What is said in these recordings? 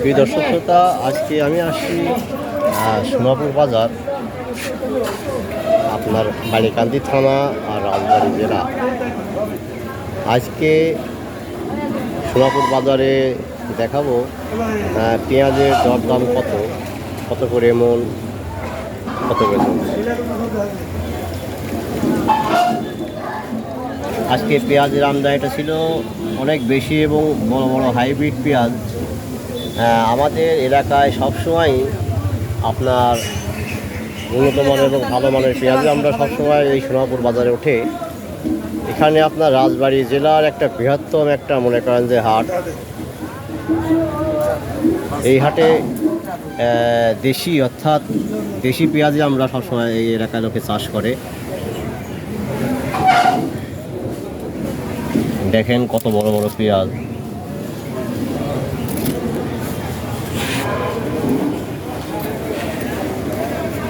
প্রিয় দর্শক শ্রোতা, আজকে আমি আসছি সোনাপুর বাজার, আপনার বালিকান্দি থানা আর রাজবাড়ি জেলা। আজকে সোনাপুর বাজারে দেখাবো পেঁয়াজের দর দাম কত কত করে মন কত করে আজকে পেঁয়াজের আমদানিটা ছিল অনেক বেশি এবং বড় বড় হাইব্রিড পেঁয়াজ। আমাদের এলাকায় সবসময় আপনার উন্নত মানের এবং ভালো মানের পেঁয়াজ আমরা সবসময় এই সোনাপুর বাজারে ওঠে। এখানে আপনার রাজবাড়ী জেলার একটা বৃহত্তম একটা মনে করেন যে হাট। এই হাটে দেশি অর্থাৎ দেশি পেঁয়াজই আমরা সবসময় এই এলাকায় লোকে চাষ করে। দেখেন কত বড় বড় পেঁয়াজ।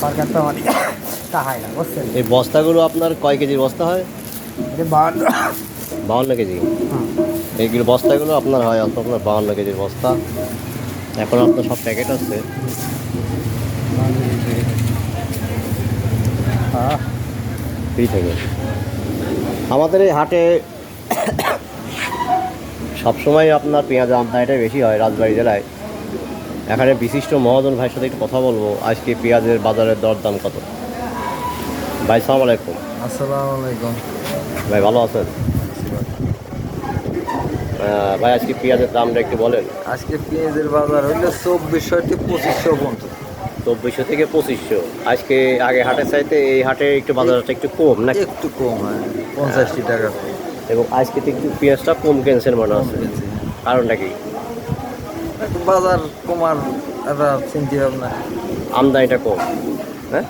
সরকার তো আমাদের তাহাই না বুঝছেন এই বস্তাগুলো আপনার কয় কেজির বস্তা হয়? বাহান্ন কেজি। এইগুলো বস্তাগুলো আপনার হয় অত আপনার বাউন্ন কেজির বস্তা। এখন আপনার সব প্যাকেট আছে। হ্যাঁ ফ্রি থেকে। আমাদের এই হাটে সবসময় আপনার পেঁয়াজ আমদানিটাই বেশি হয় রাজবাড়ি জেলায়। এখানে বিশিষ্ট মহাজন ভাইয়ের সাথে একটু কথা বলব। আজকে পেঁয়াজের বাজারের দরদাম কত? ভাই সালাম আলাইকুম। আসসালাম আলাইকুম। ভাই ভালো আছেন? ভাই আজকে পেঁয়াজের দামটা একটু বলেন। আজকে পেঁয়াজের বাজার হইল চব্বিশশো থেকে পঁচিশশো পর্যন্ত। চব্বিশশো থেকে পঁচিশশো। আজকে আগে হাটের চাইতে এই হাটে একটু বাজারটা একটু কম নাকি? একটু কম হয় পঞ্চাশটি টাকা এবং আজকে তো একটু পেঁয়াজটা কম কেনছেন মনে আছে কিনছি। কারণটা কি? বাজার কমার একটা চিন্তা ভাবনা। আমদানিটা কম হ্যাঁ?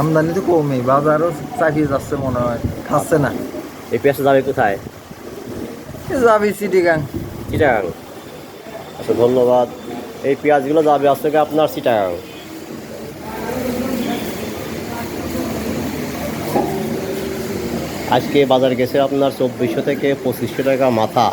আমদানি তো কমই বাজারও চাপিয়ে যাচ্ছে মনে হয় খাচ্ছে না। এই পেঁয়াজটা যাবে কোথায়? যাবি চিটিগাং চিটাগাং আচ্ছা ধন্যবাদ। এই পেঁয়াজগুলো যাবে আজ থেকে আপনার চিটাগাং আজকে বাজার গেছে আপনার চব্বিশশো থেকে পঁচিশশো টাকা মাথা।